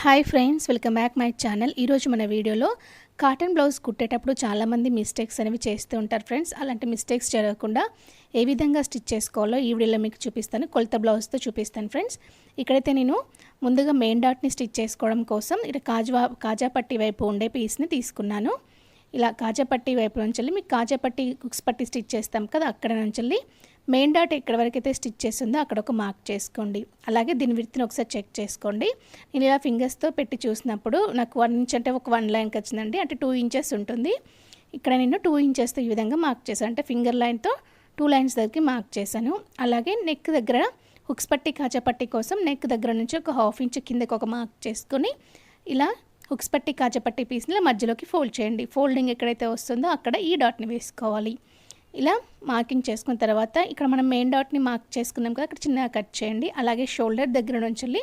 Hi friends welcome back my channel ఈరోజు మన వీడియోలో కాటన్ బ్లౌజ్ కుట్టేటప్పుడు చాలామంది మిస్టేక్స్ అనేవి చేస్తూ ఉంటారు ఫ్రెండ్స్ అలాంటి మిస్టేక్స్ జరగకుండా ఏ విధంగా స్టిచ్ చేసుకోవాలో ఈ వీడియోలో మీకు చూపిస్తాను. కొలత బ్లౌజ్తో చూపిస్తాను ఫ్రెండ్స్ ఇక్కడైతే నేను ముందుగా మెయిన్ డాట్ని స్టిచ్ చేసుకోవడం కోసం ఇక్కడ కాజా కాజాపట్టి వైపు ఉండే పీస్ని తీసుకున్నాను. ఇలా కాజాపట్టి వైపు నుంచి మీకు కాజాపట్టి కుక్స్ పట్టి స్టిచ్ చేస్తాం కదా అక్కడ నుంచి మెయిన్ డాట్ ఎక్కడ వరకు అయితే స్టిచ్ చేసిందో అక్కడ ఒక మార్క్ చేసుకోండి. అలాగే దీని విత్తిని ఒకసారి చెక్ చేసుకోండి. నేను ఇలా ఫింగర్స్తో పెట్టి చూసినప్పుడు నాకు వన్ ఇంచ్ అంటే ఒక వన్ లైన్కి వచ్చిందండి. అంటే టూ ఇంచెస్ ఉంటుంది. ఇక్కడ నేను టూ ఇంచెస్తో ఈ విధంగా మార్క్ చేశాను. అంటే ఫింగర్ లైన్తో టూ లైన్స్ దగ్గరికి మార్క్ చేశాను. అలాగే నెక్ దగ్గర హుక్స్ పట్టి కాచపట్టి కోసం నెక్ దగ్గర నుంచి ఒక హాఫ్ ఇంచ్ కిందకి ఒక మార్క్ చేసుకొని ఇలా హుక్స్ పట్టి కాచపట్టి పీస్ని మధ్యలోకి ఫోల్డ్ చేయండి. ఫోల్డింగ్ ఎక్కడైతే వస్తుందో అక్కడ ఈ డాట్ని వేసుకోవాలి. ఇలా మార్కింగ్ చేసుకున్న తర్వాత ఇక్కడ మనం మెయిన్ డాట్ని మార్క్ చేసుకున్నాం కదా అక్కడ చిన్నగా కట్ చేయండి. అలాగే షోల్డర్ దగ్గర నుంచి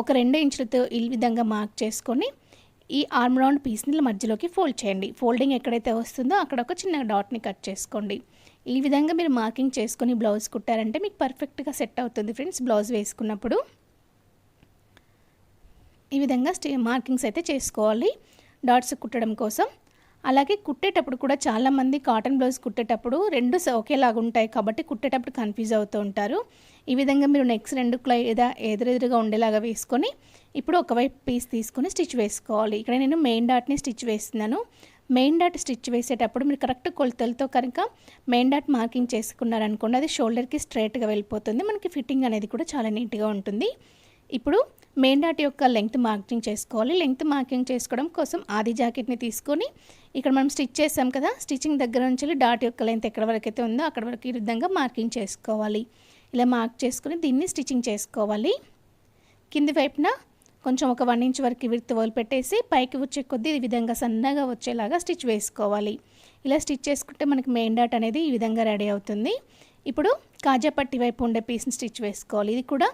ఒక రెండు ఇంచులతో ఈ విధంగా మార్క్ చేసుకొని ఈ ఆర్మ్ రౌండ్ పీస్ని మధ్యలోకి ఫోల్డ్ చేయండి. ఫోల్డింగ్ ఎక్కడైతే వస్తుందో అక్కడ ఒక చిన్న డాట్ని కట్ చేసుకోండి. ఈ విధంగా మీరు మార్కింగ్ చేసుకొని బ్లౌజ్ కుట్టారంటే మీకు పర్ఫెక్ట్గా సెట్ అవుతుంది ఫ్రెండ్స్ బ్లౌజ్ వేసుకున్నప్పుడు. ఈ విధంగా స్టే మార్కింగ్స్ అయితే చేసుకోవాలి. డాట్స్ కుట్టడం కోసం అలాగే కుట్టేటప్పుడు కూడా చాలామంది కాటన్ బ్లౌజ్ కుట్టేటప్పుడు రెండు ఒకేలాగా ఉంటాయి కాబట్టి కుట్టేటప్పుడు కన్ఫ్యూజ్ అవుతూ ఉంటారు. ఈ విధంగా మీరు నెక్స్ట్ రెండు లేదా ఎదురెదురుగా ఉండేలాగా వేసుకొని ఇప్పుడు ఒకవైపు పీస్ తీసుకొని స్టిచ్ వేసుకోవాలి. ఇక్కడ నేను మెయిన్ డాట్ని స్టిచ్ వేస్తున్నాను. మెయిన్ డాట్ స్టిచ్ వేసేటప్పుడు మీరు కరెక్ట్ కొలతలతో కనుక మెయిన్ డాట్ మార్కింగ్ చేసుకున్నారనుకోండి అది షోల్డర్కి స్ట్రైట్గా వెళ్ళిపోతుంది. మనకి ఫిట్టింగ్ అనేది కూడా చాలా నీట్గా ఉంటుంది. ఇప్పుడు మెయిన్ డాట్ యొక్క లెంగ్త్ మార్కింగ్ చేసుకోవాలి. లెంగ్త్ మార్కింగ్ చేసుకోవడం కోసం ఆది జాకెట్ని తీసుకొని ఇక్కడ మనం స్టిచ్ చేసాం కదా స్టిచ్చింగ్ దగ్గర నుంచి డాట్ యొక్క లెంత్ ఎక్కడ వరకు అయితే ఉందో అక్కడ వరకు ఈ విధంగా మార్కింగ్ చేసుకోవాలి. ఇలా మార్క్ చేసుకుని దీన్ని స్టిచ్చింగ్ చేసుకోవాలి. కింది వైపున కొంచెం ఒక వన్ ఇంచ్ వరకు విడత పెట్టేసి పైకి వచ్చే కొద్దీ ఈ విధంగా సన్నగా వచ్చేలాగా స్టిచ్ వేసుకోవాలి. ఇలా స్టిచ్ చేసుకుంటే మనకి మెయిన్ డాట్ అనేది ఈ విధంగా రెడీ అవుతుంది. ఇప్పుడు కాజాపట్టి వైపు ఉండే పీస్ని స్టిచ్ వేసుకోవాలి. ఇది కూడా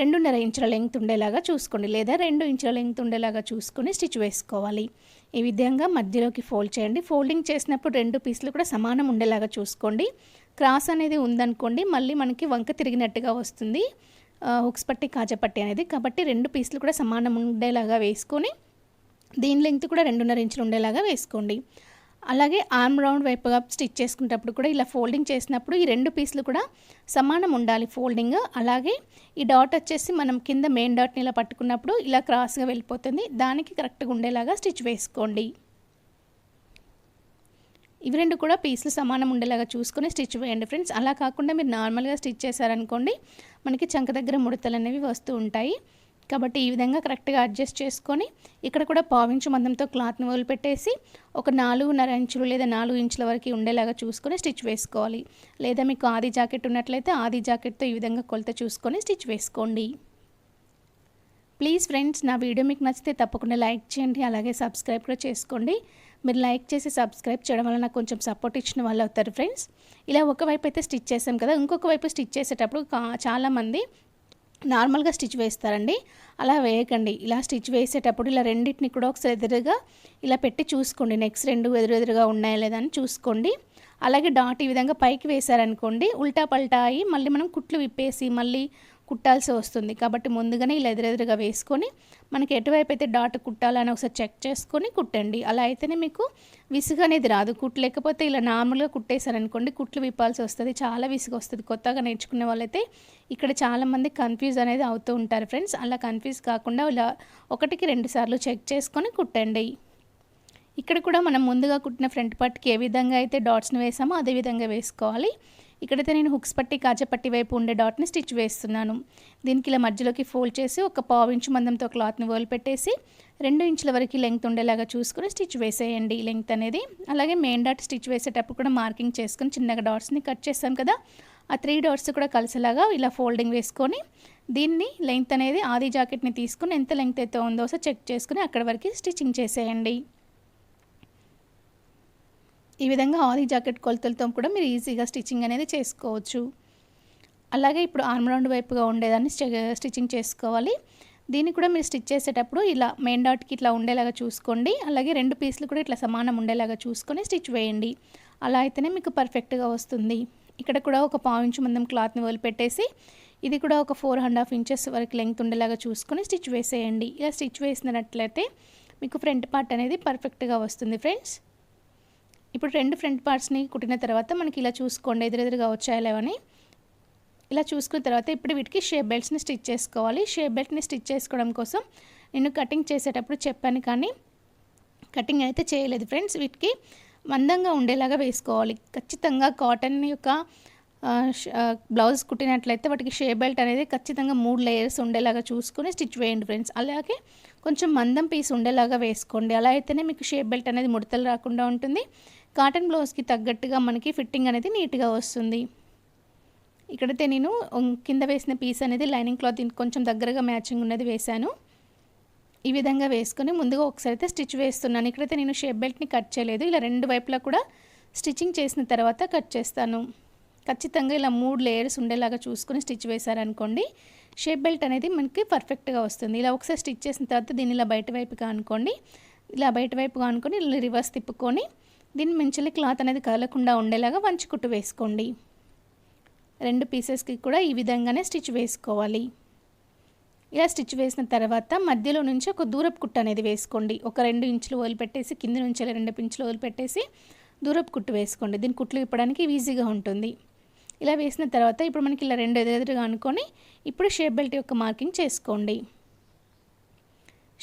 రెండున్నర ఇంచుల లెంగ్త్ ఉండేలాగా చూసుకోండి. లేదా రెండు ఇంచుల లెంగ్త్ ఉండేలాగా చూసుకొని స్టిచ్ వేసుకోవాలి. ఈ విధంగా మధ్యలోకి ఫోల్డ్ చేయండి. ఫోల్డింగ్ చేసినప్పుడు రెండు పీసులు కూడా సమానం ఉండేలాగా చూసుకోండి. క్రాస్ అనేది ఉందనుకోండి మళ్ళీ మనకి వంక తిరిగినట్టుగా వస్తుంది. హుక్స్ పట్టి కాజపట్టి అనేది. కాబట్టి రెండు పీసులు కూడా సమానం ఉండేలాగా వేసుకొని దీని లెంగ్త్ కూడా రెండున్నర ఇంచులు ఉండేలాగా వేసుకోండి. అలాగే ఆర్మ్ రౌండ్ వైపుగా స్టిచ్ చేసుకునేటప్పుడు కూడా ఇలా ఫోల్డింగ్ చేసినప్పుడు ఈ రెండు పీసులు కూడా సమానం ఉండాలి ఫోల్డింగ్ అలాగే ఈ డాట్ వచ్చేసి మనం కింద మెయిన్ డాట్ని ఇలా పట్టుకున్నప్పుడు ఇలా క్రాస్గా వెళ్ళిపోతుంది. దానికి కరెక్ట్గా ఉండేలాగా స్టిచ్ వేసుకోండి. ఇవి రెండు కూడా పీసులు సమానం ఉండేలాగా చూసుకొని స్టిచ్ వేయండి ఫ్రెండ్స్ అలా కాకుండా మీరు నార్మల్గా స్టిచ్ చేశారనుకోండి మనకి చంక దగ్గర ముడతలు అనేవి వస్తూ ఉంటాయి. కాబట్టి ఈ విధంగా కరెక్ట్గా అడ్జస్ట్ చేసుకొని ఇక్కడ కూడా పావించు మందంతో క్లాత్ని వదిలిపెట్టేసి ఒక నాలుగున్నర ఇంచులు లేదా నాలుగు ఇంచుల వరకు ఉండేలాగా చూసుకొని స్టిచ్ వేసుకోవాలి. లేదా మీకు ఆది జాకెట్ ఉన్నట్లయితే ఆది జాకెట్తో ఈ విధంగా కొలత చూసుకొని స్టిచ్ వేసుకోండి. ప్లీజ్ ఫ్రెండ్స్ నా వీడియో మీకు నచ్చితే తప్పకుండా లైక్ చేయండి అలాగే సబ్స్క్రైబ్ కూడా చేసుకోండి. మీరు లైక్ చేసి సబ్స్క్రైబ్ చేయడం వల్ల నాకు కొంచెం సపోర్ట్ ఇచ్చిన వాళ్ళు అవుతారు ఫ్రెండ్స్. ఇలా ఒకవైపు అయితే స్టిచ్ చేసాం కదా ఇంకొక వైపు స్టిచ్ చేసేటప్పుడు చాలామంది నార్మల్గా స్టిచ్ వేస్తారండి. అలా వేయకండి. ఇలా స్టిచ్ వేసేటప్పుడు ఇలా రెండింటిని కూడా ఒకసారి ఎదురుగా ఇలా పెట్టి చూసుకోండి. నెక్స్ట్ రెండు ఎదురు ఎదురుగా ఉన్నాయా లేదా అని చూసుకోండి. అలాగే డాట్ ఈ విధంగా పైకి వేశారనుకోండి ఉల్టా పల్టా అయ్యి మళ్ళీ మనం కుట్లు విప్పేసి మళ్ళీ కుట్టాల్సి వస్తుంది. కాబట్టి ముందుగానే ఇలా ఎదురెదురుగా వేసుకొని మనకి ఎటువైపు అయితే డాట్ కుట్టాలని ఒకసారి చెక్ చేసుకొని కుట్టండి. అలా అయితేనే మీకు విసుగు అనేది రాదు. కుట్టు లేకపోతే ఇలా నార్మల్గా కుట్టేశారనుకోండి కుట్లు విప్పాల్సి వస్తుంది. చాలా విసుగు వస్తుంది. కొత్తగా నేర్చుకునే వాళ్ళైతే ఇక్కడ చాలామంది కన్ఫ్యూజ్ అనేది అవుతూ ఉంటారు ఫ్రెండ్స్. అలా కన్ఫ్యూజ్ కాకుండా ఇలా ఒకటికి రెండు సార్లు చెక్ చేసుకొని కుట్టండి. ఇక్కడ కూడా మనం ముందుగా కుట్టిన ఫ్రంట్ పార్ట్కి ఏ విధంగా అయితే డాట్స్ని వేసామో అదే విధంగా వేసుకోవాలి. ఇక్కడైతే నేను హుక్స్ పట్టి కాజపట్టి వైపు ఉండే డాట్ని స్టిచ్ వేస్తున్నాను. దీనికి ఇలా మధ్యలోకి ఫోల్డ్ చేసి ఒక పావు ఇంచు మందంతో క్లాత్ని పెట్టేసి రెండు ఇంచుల వరకు లెంగ్త్ ఉండేలాగా చూసుకొని స్టిచ్ వేసేయండి. లెంగ్త్ అనేది అలాగే మెయిన్ డాట్ స్టిచ్ వేసేటప్పుడు కూడా మార్కింగ్ చేసుకొని చిన్నగా డాట్స్ని కట్ చేస్తాం కదా. ఆ త్రీ డాట్స్ కూడా కలిసేలాగా ఇలా ఫోల్డింగ్ వేసుకొని దీన్ని లెంగ్త్ అనేది ఆది జాకెట్ని తీసుకుని ఎంత లెంగ్త్ అయితే ఉందో చెక్ చేసుకుని అక్కడ వరకు స్టిచ్చింగ్ చేసేయండి. ఈ విధంగా ఆది జాకెట్ కొలతలతో కూడా మీరు ఈజీగా స్టిచ్చింగ్ అనేది చేసుకోవచ్చు. అలాగే ఇప్పుడు ఆర్మ్ రౌండ్ వైపుగా ఉండేదాన్ని స్టిచ్చింగ్ చేసుకోవాలి. దీన్ని కూడా మీరు స్టిచ్ చేసేటప్పుడు ఇలా మెయిన్ డాట్కి ఇట్లా ఉండేలాగా చూసుకోండి. అలాగే రెండు పీసులు కూడా ఇట్లా సమానం ఉండేలాగా చూసుకొని స్టిచ్ వేయండి. అలా అయితేనే మీకు పర్ఫెక్ట్గా వస్తుంది. ఇక్కడ కూడా ఒక పావు ఇంచు మందం క్లాత్ని వదిలిపెట్టేసి ఇది కూడా ఒక ఫోర్ అండ్ హాఫ్ ఇంచెస్ వరకు లెంగ్త్ ఉండేలాగా చూసుకొని స్టిచ్ వేసేయండి. ఇలా స్టిచ్ వేసినట్లయితే మీకు ఫ్రంట్ పార్ట్ అనేది పర్ఫెక్ట్గా వస్తుంది ఫ్రెండ్స్. ఇప్పుడు రెండు ఫ్రంట్ పార్ట్స్ని కుట్టిన తర్వాత మనకి ఇలా చూసుకోండి ఎదురెదురుగా వచ్చాయలేవని ఇలా చూసుకున్న తర్వాత ఇప్పుడు వీటికి షేప్ బెల్ట్స్ని స్టిచ్ చేసుకోవాలి. షేప్ బెల్ట్ని స్టిచ్ చేసుకోవడం కోసం నేను కటింగ్ చేసేటప్పుడు చెప్పాను కానీ కటింగ్ అయితే చేయలేదు ఫ్రెండ్స్. వీటికి మందంగా ఉండేలాగా వేసుకోవాలి. ఖచ్చితంగా కాటన్ యొక్క బ్లౌజ్ కుట్టినట్లయితే వాటికి షే బెల్ట్ అనేది ఖచ్చితంగా మూడు లేయర్స్ ఉండేలాగా చూసుకొని స్టిచ్ వేయండి ఫ్రెండ్స్. అలాగే కొంచెం మందం పీస్ ఉండేలాగా వేసుకోండి. అలా అయితేనే మీకు షేప్ బెల్ట్ అనేది ముడతలు రాకుండా ఉంటుంది. కాటన్ బ్లౌజ్కి తగ్గట్టుగా మనకి ఫిట్టింగ్ అనేది నీట్గా వస్తుంది. ఇక్కడైతే నేను కింద వేసిన పీస్ అనేది లైనింగ్ క్లాత్ కొంచెం దగ్గరగా మ్యాచింగ్ ఉన్నది వేశాను. ఈ విధంగా వేసుకొని ముందుగా ఒకసారి అయితే స్టిచ్ వేస్తున్నాను. ఇక్కడైతే నేను షేప్ బెల్ట్ని కట్ చేయలేదు. ఇలా రెండు వైపులా కూడా స్టిచ్చింగ్ చేసిన తర్వాత కట్ చేస్తాను. ఖచ్చితంగా ఇలా మూడు లేయర్స్ ఉండేలాగా చూసుకొని స్టిచ్ వేశారనుకోండి షేప్ బెల్ట్ అనేది మనకి పర్ఫెక్ట్గా వస్తుంది. ఇలా ఒకసారి స్టిచ్ చేసిన తర్వాత దీన్ని ఇలా బయట వైపుగా అనుకోండి ఇలా బయట వైపుగా అనుకొని ఇలా రివర్స్ తిప్పుకొని దీన్ని మించలి క్లాత్ అనేది కదలకుండా ఉండేలాగా వంచి కుట్టు వేసుకోండి. రెండు పీసెస్కి కూడా ఈ విధంగానే స్టిచ్ వేసుకోవాలి. ఇలా స్టిచ్ వేసిన తర్వాత మధ్యలో నుంచి ఒక దూరపు కుట్టు అనేది వేసుకోండి. ఒక రెండు ఇంచులు వదిలిపెట్టేసి కింద నుంచి రెండు ఇంచులు వదిలిపెట్టేసి దూరపు కుట్టు వేసుకోండి. దీని కుట్లు ఇప్పడానికి ఈజీగా ఉంటుంది. ఇలా వేసిన తర్వాత ఇప్పుడు మనకి ఇలా రెండు ఎదురుగా అనుకొని ఇప్పుడు షేప్ బెల్ట్ యొక్క మార్కింగ్ చేసుకోండి.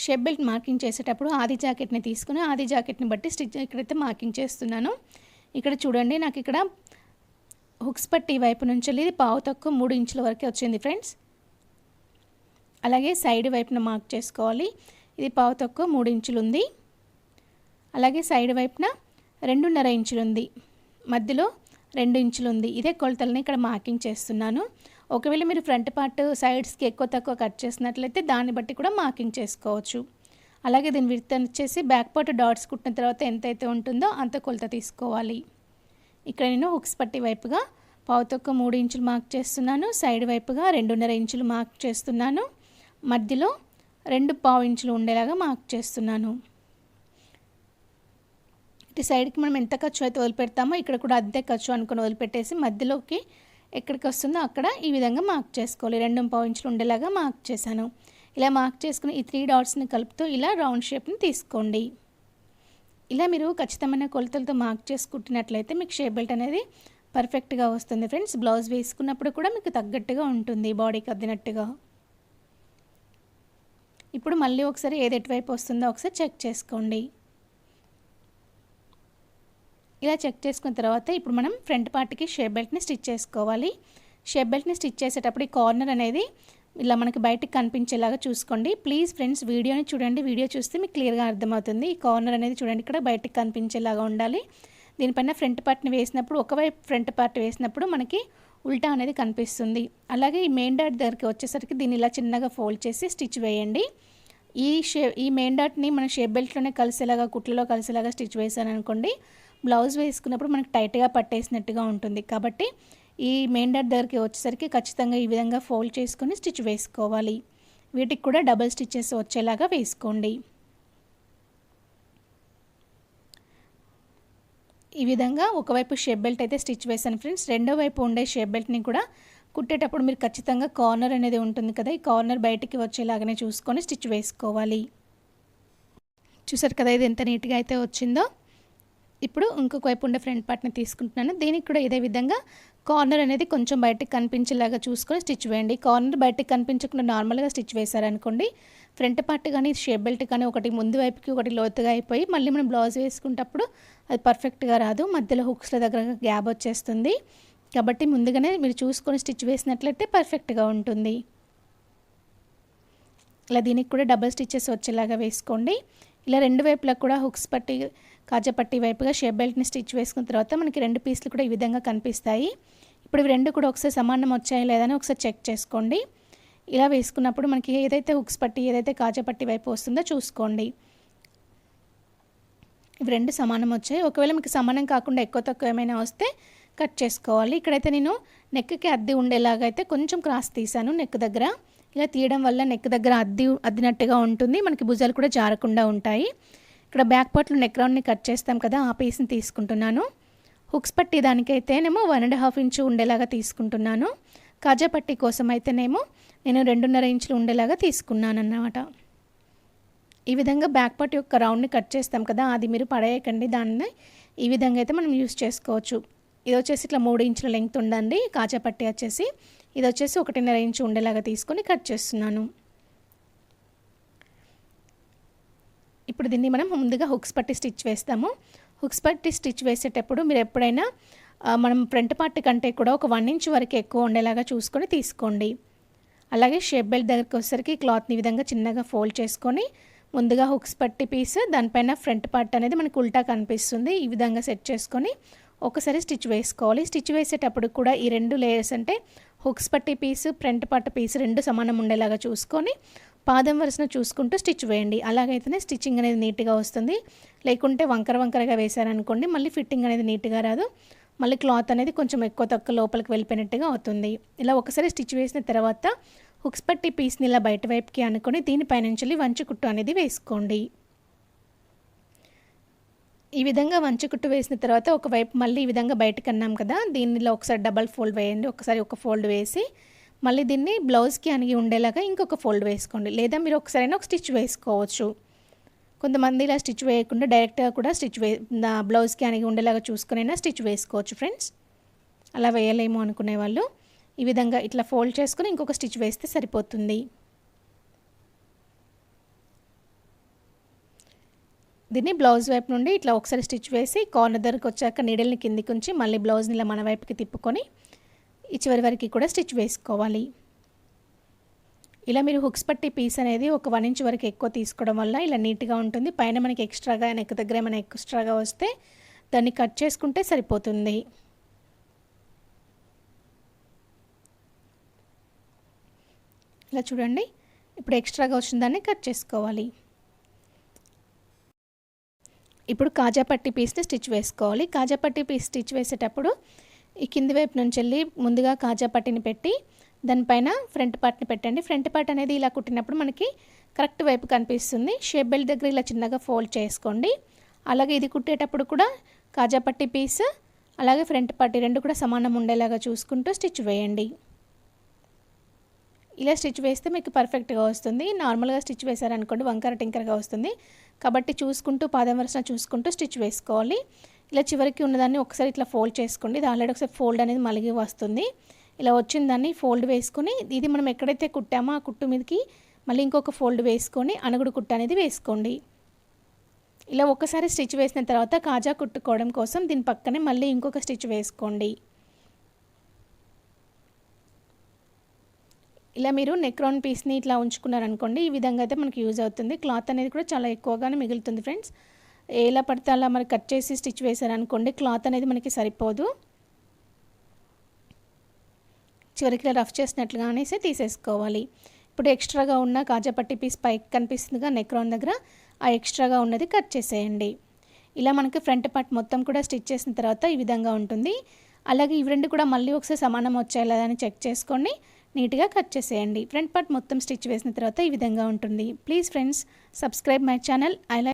షేప్ బెల్ట్ మార్కింగ్ చేసేటప్పుడు ఆది జాకెట్ని తీసుకుని ఆది జాకెట్ని బట్టి స్టిచ్ ఇక్కడైతే మార్కింగ్ చేస్తున్నాను. ఇక్కడ చూడండి నాకు ఇక్కడ హుక్స్ పట్టి వైపు నుంచి వెళ్ళి పావు తక్కువ మూడు ఇంచుల వరకే వచ్చింది ఫ్రెండ్స్. అలాగే సైడ్ వైపున మార్క్ చేసుకోవాలి. ఇది పావు తక్కువ మూడు ఇంచులు ఉంది అలాగే సైడ్ వైపున రెండున్నర ఇంచులు ఉంది మధ్యలో రెండు ఇంచులు ఉంది ఇదే కొలతలని ఇక్కడ మార్కింగ్ చేస్తున్నాను. ఒకవేళ మీరు ఫ్రంట్ పార్ట్ సైడ్స్కి ఎక్కువ తక్కువ కట్ చేసినట్లయితే దాన్ని బట్టి కూడా మార్కింగ్ చేసుకోవచ్చు. అలాగే దీని విడత వచ్చేసి బ్యాక్ పార్ట్ డాట్స్ కుట్టిన తర్వాత ఎంతైతే ఉంటుందో అంత కొలత తీసుకోవాలి. ఇక్కడ నేను హుక్స్ పట్టి వైపుగా పావు మూడు ఇంచులు మార్క్ చేస్తున్నాను. సైడ్ వైపుగా రెండున్నర ఇంచులు మార్క్ చేస్తున్నాను. మధ్యలో రెండు పావు ఇంచులు ఉండేలాగా మార్క్ చేస్తున్నాను. ఇటు సైడ్కి మనం ఎంత ఖర్చు అయితే వదిలిపెడతామో ఇక్కడ కూడా అంతే ఖర్చు అనుకుని వదిలిపెట్టేసి మధ్యలోకి ఎక్కడికి వస్తుందో అక్కడ ఈ విధంగా మార్క్ చేసుకోవాలి. రెండు పావు ఇంచులు ఉండేలాగా మార్క్ చేశాను. ఇలా మార్క్ చేసుకుని ఈ త్రీ డాట్స్ని కలుపుతూ ఇలా రౌండ్ షేప్ని తీసుకోండి. ఇలా మీరు ఖచ్చితమైన కొలతలతో మార్క్ చేసుకుంటున్నట్లయితే మీకు షేప్ బెల్ట్ అనేది పర్ఫెక్ట్గా వస్తుంది ఫ్రెండ్స్ బ్లౌజ్ వేసుకున్నప్పుడు కూడా మీకు తగ్గట్టుగా ఉంటుంది బాడీకి అద్దినట్టుగా. ఇప్పుడు మళ్ళీ ఒకసారి ఏది ఎటువైపు వస్తుందో ఒకసారి చెక్ చేసుకోండి. ఇలా చెక్ చేసుకున్న తర్వాత ఇప్పుడు మనం ఫ్రంట్ పార్ట్కి షేప్ బెల్ట్ని స్టిచ్ చేసుకోవాలి. షేప్ బెల్ట్ని స్టిచ్ చేసేటప్పుడు ఈ కార్నర్ అనేది ఇలా మనకి బయటకు కనిపించేలాగా చూసుకోండి. ప్లీజ్ ఫ్రెండ్స్ వీడియోని చూడండి. వీడియో చూస్తే మీకు క్లియర్గా అర్థమవుతుంది. ఈ కార్నర్ అనేది చూడండి ఇక్కడ బయటకు కనిపించేలాగా ఉండాలి. దీనిపైన ఫ్రంట్ పార్ట్ని వేసినప్పుడు ఒకవైపు ఫ్రంట్ పార్ట్ వేసినప్పుడు మనకి ఉల్టా అనేది కనిపిస్తుంది. అలాగే ఈ మెయిన్ డాట్ దగ్గరికి వచ్చేసరికి దీన్ని ఇలా చిన్నగా ఫోల్డ్ చేసి స్టిచ్ వేయండి. ఈ షే ఈ మెయిన్ డాట్ని మన షేప్ బెల్ట్లోనే కలిసేలాగా కుట్లలో కలిసేలాగా స్టిచ్ వేసాను అనుకోండి బ్లౌజ్ వేసుకున్నప్పుడు మనకు టైట్గా పట్టేసినట్టుగా ఉంటుంది. కాబట్టి ఈ మెయిన్ డాట్ దగ్గరికి వచ్చేసరికి ఖచ్చితంగా ఈ విధంగా ఫోల్డ్ చేసుకొని స్టిచ్ వేసుకోవాలి. వీటికి కూడా డబల్ స్టిచ్చెస్ వచ్చేలాగా వేసుకోండి. ఈ విధంగా ఒకవైపు షేప్ బెల్ట్ అయితే స్టిచ్ వేసాను ఫ్రెండ్స్. రెండో వైపు ఉండే షేప్ బెల్ట్ని కూడా కుట్టేటప్పుడు మీరు ఖచ్చితంగా కార్నర్ అనేది ఉంటుంది కదా ఈ కార్నర్ బయటికి వచ్చేలాగానే చూసుకొని స్టిచ్ వేసుకోవాలి. చూసారు కదా ఇది ఎంత నీట్గా అయితే వచ్చిందో? ఇప్పుడు ఇంకొక వైపు ఉండే ఫ్రంట్ పార్ట్ని తీసుకుంటున్నాను. దీనికి కూడా ఇదే విధంగా కార్నర్ అనేది కొంచెం బయటకు కనిపించేలాగా చూసుకొని స్టిచ్ వేయండి. కార్నర్ బయటకు కనిపించకుండా నార్మల్గా స్టిచ్ వేశారనుకోండి ఫ్రంట్ పార్ట్ కానీ షేప్ బెల్ట్ కానీ ఒకటి ముందు వైపుకి ఒకటి లోతుగా అయిపోయి మళ్ళీ మనం బ్లౌజ్ వేసుకుంటప్పుడు అది పర్ఫెక్ట్గా రాదు. మధ్యలో హుక్స్ల దగ్గర గ్యాప్ వచ్చేస్తుంది. కాబట్టి ముందుగానే మీరు చూసుకొని స్టిచ్ వేసినట్లయితే పర్ఫెక్ట్గా ఉంటుంది. ఇలా దీనికి కూడా డబల్ స్టిచ్చెస్ వచ్చేలాగా వేసుకోండి. ఇలా రెండు వైపులా కూడా హుక్స్ పట్టి కాజపట్టి వైపుగా షేప్ బెల్ట్ని స్టిచ్ వేసుకున్న తర్వాత మనకి రెండు పీసులు కూడా ఈ విధంగా కనిపిస్తాయి. ఇప్పుడు ఇవి రెండు కూడా ఒకసారి సమానం వచ్చాయా లేదని ఒకసారి చెక్ చేసుకోండి. ఇలా వేసుకున్నప్పుడు మనకి ఏదైతే హుక్స్ పట్టి ఏదైతే కాజపట్టి వైపు వస్తుందో చూసుకోండి. ఇవి రెండు సమానం వచ్చాయి. ఒకవేళ మీకు సమానం కాకుండా ఎక్కువ తక్కువ ఏమైనా వస్తే కట్ చేసుకోవాలి. ఇక్కడైతే నేను నెక్కి అద్దె ఉండేలాగా అయితే కొంచెం క్రాస్ తీసాను నెక్ దగ్గర. ఇలా తీయడం వల్ల నెక్ దగ్గర అద్ది అద్దినట్టుగా ఉంటుంది. మనకి భుజాలు కూడా జారకుండా ఉంటాయి. ఇక్కడ బ్యాక్ పార్ట్లో నెక్ రౌండ్ని కట్ చేస్తాం కదా ఆ పీస్ని తీసుకుంటున్నాను. హుక్స్ పట్టి దానికైతేనేమో వన్ అండ్ హాఫ్ ఇంచు ఉండేలాగా తీసుకుంటున్నాను. కాజా పట్టి కోసం అయితేనేమో నేను రెండున్నర ఇంచులు ఉండేలాగా తీసుకున్నాను అన్నమాట ఈ విధంగా బ్యాక్ పార్ట్ యొక్క రౌండ్ని కట్ చేస్తాం కదా అది మీరు పడేయకండి. దాన్ని ఈ విధంగా అయితే మనం యూస్ చేసుకోవచ్చు. ఇది వచ్చేసి ఇట్లా మూడు ఇంచుల లెంగ్త్ ఉండండి కాజాపట్టి వచ్చేసి ఇది వచ్చేసి ఒకటిన్నర ఇంచు ఉండేలాగా తీసుకొని కట్ చేస్తున్నాను. ఇప్పుడు దీన్ని మనం ముందుగా హుక్స్ పట్టి స్టిచ్ వేస్తాము. హుక్స్ పట్టి స్టిచ్ వేసేటప్పుడు మీరు ఎప్పుడైనా మనం ఫ్రంట్ పార్ట్ కంటే కూడా ఒక వన్ ఇంచ్ వరకు ఎక్కువ ఉండేలాగా చూసుకొని తీసుకోండి. అలాగే షేప్ బెల్ట్ దగ్గరికి వచ్చేసరికి క్లాత్ని విధంగా చిన్నగా ఫోల్డ్ చేసుకొని ముందుగా హుక్స్ పట్టి పీస్ దానిపైన ఫ్రంట్ పార్ట్ అనేది మనకు ఉల్టా కనిపిస్తుంది. ఈ విధంగా సెట్ చేసుకొని ఒకసారి స్టిచ్ వేసుకోవాలి. స్టిచ్ వేసేటప్పుడు కూడా ఈ రెండు లేయర్స్ అంటే హుక్స్ పట్టి పీస్ ఫ్రంట్ పట్టు పీస్ రెండు సమానం ఉండేలాగా చూసుకొని పాదం వరుసను చూసుకుంటూ స్టిచ్ వేయండి. అలాగైతేనే స్టిచ్చింగ్ అనేది నీట్గా వస్తుంది. లేకుంటే వంకర వంకరగా వేశారనుకోండి మళ్ళీ ఫిట్టింగ్ అనేది నీట్గా రాదు. మళ్ళీ క్లాత్ అనేది కొంచెం ఎక్కువ తక్కువ లోపలికి వెళ్ళిపోయినట్టుగా అవుతుంది. ఇలా ఒకసారి స్టిచ్ వేసిన తర్వాత హుక్స్ పట్టి పీస్ని ఇలా బయట వైపుకి అనుకొని దీనిపైనుంచి వంచి కుట్టు అనేది వేసుకోండి. ఈ విధంగా వంచు కుట్టు వేసిన తర్వాత ఒకవైపు మళ్ళీ ఈ విధంగా బయటకు అన్నాం కదా దీనిలో ఒకసారి డబల్ ఫోల్డ్ వేయండి ఒకసారి ఒక ఫోల్డ్ వేసి మళ్ళీ దీన్ని బ్లౌజ్కి అనిగి ఉండేలాగా ఇంకొక ఫోల్డ్ వేసుకోండి. లేదా మీరు ఒకసారైనా ఒక స్టిచ్ వేసుకోవచ్చు. కొంతమంది ఇలా స్టిచ్ వేయకుండా డైరెక్ట్గా కూడా స్టిచ్ వే బ్లౌజ్కి అనిగి ఉండేలాగా చూసుకునైనా స్టిచ్ వేసుకోవచ్చు ఫ్రెండ్స్ అలా వేయలేము అనుకునే వాళ్ళు. ఈ విధంగా ఇట్లా ఫోల్డ్ చేసుకుని ఇంకొక స్టిచ్ వేస్తే సరిపోతుంది. దీన్ని బ్లౌజ్ వైపు నుండి ఇట్లా ఒకసారి స్టిచ్ వేసి కార్నర్ దగ్గరకు వచ్చాక నీడల్ని కిందికి ఉంచి మళ్ళీ బ్లౌజ్ని ఇలా మన వైపుకి తిప్పుకొని ఈ చివరి వరకు కూడా స్టిచ్ వేసుకోవాలి. ఇలా మీరు హుక్స్ పట్టి పీస్ అనేది ఒక వన్ ఇంచ్ వరకు ఎక్కువ తీసుకోవడం వల్ల ఇలా నీట్గా ఉంటుంది. పైన మనకి ఎక్స్ట్రాగా నెక్ దగ్గర ఏమైనా ఎక్స్ట్రాగా వస్తే దాన్ని కట్ చేసుకుంటే సరిపోతుంది. ఇలా చూడండి. ఇప్పుడు ఎక్స్ట్రాగా వచ్చిన దాన్ని కట్ చేసుకోవాలి. ఇప్పుడు కాజా పట్టి పీస్ని స్టిచ్ వేసుకోవాలి. కాజా పట్టి పీస్ స్టిచ్ వేసేటప్పుడు ఈ కింది వైపు నుంచి వెళ్ళి ముందుగా కాజా పట్టిని పెట్టి దానిపైన ఫ్రంట్ పార్ట్ని పెట్టండి. ఫ్రంట్ పార్ట్ అనేది ఇలా కుట్టినప్పుడు మనకి కరెక్ట్ వైపు కనిపిస్తుంది. షేప్ బెల్ట్ దగ్గర ఇలా చిన్నగా ఫోల్డ్ చేసుకోండి. అలాగే ఇది కుట్టేటప్పుడు కూడా కాజా పట్టి పీస్ అలాగే ఫ్రంట్ పార్టీ రెండు కూడా సమానం ఉండేలాగా చూసుకుంటూ స్టిచ్ వేయండి. ఇలా స్టిచ్ వేస్తే మీకు పర్ఫెక్ట్గా వస్తుంది. నార్మల్గా స్టిచ్ వేశారనుకోండి వంకర టింకరగా వస్తుంది. కాబట్టి చూసుకుంటూ పాదం వరుసన చూసుకుంటూ స్టిచ్ వేసుకోవాలి. ఇలా చివరికి ఉన్నదాన్ని ఒకసారి ఇట్లా ఫోల్డ్ చేసుకోండి. ఇది ఆల్రెడీ ఒకసారి ఫోల్డ్ అనేది మలిగి వస్తుంది. ఇలా వచ్చిన దాన్ని ఫోల్డ్ వేసుకొని ఇది మనం ఎక్కడైతే కుట్టామో ఆ కుట్టు మీదకి మళ్ళీ ఇంకొక ఫోల్డ్ వేసుకొని అనుగుడు కుట్టు అనేది వేసుకోండి. ఇలా ఒకసారి స్టిచ్ వేసిన తర్వాత కాజా కుట్టుకోవడం కోసం దీని పక్కనే మళ్ళీ ఇంకొక స్టిచ్ వేసుకోండి. ఇలా మీరు నెక్రోన్ పీస్ని ఇట్లా ఉంచుకున్నారనుకోండి ఈ విధంగా అయితే మనకి యూజ్ అవుతుంది. క్లాత్ అనేది కూడా చాలా ఎక్కువగానే మిగులుతుంది ఫ్రెండ్స్. ఎలా పడితే అలా మరి కట్ చేసి స్టిచ్ వేసారనుకోండి క్లాత్ అనేది మనకి సరిపోదు. చివరికి ఇలా రఫ్ చేసినట్లుగా అనేసి తీసేసుకోవాలి. ఇప్పుడు ఎక్స్ట్రాగా ఉన్న కాజాపట్టి పీస్ పైకి కనిపిస్తుందిగా నెక్రాన్ దగ్గర. ఆ ఎక్స్ట్రాగా ఉన్నది కట్ చేసేయండి. ఇలా మనకి ఫ్రంట్ పార్ట్ మొత్తం కూడా స్టిచ్ చేసిన తర్వాత ఈ విధంగా ఉంటుంది. అలాగే ఇవి రెండు కూడా మళ్ళీ ఒకసారి సమానం వచ్చాయి అని చెక్ చేసుకోండి. నీట్గా కట్ చేసేయండి. ఫ్రంట్ పార్ట్ మొత్తం స్టిచ్ వేసిన తర్వాత ఈ విధంగా ఉంటుంది. Please friends subscribe my channel. I like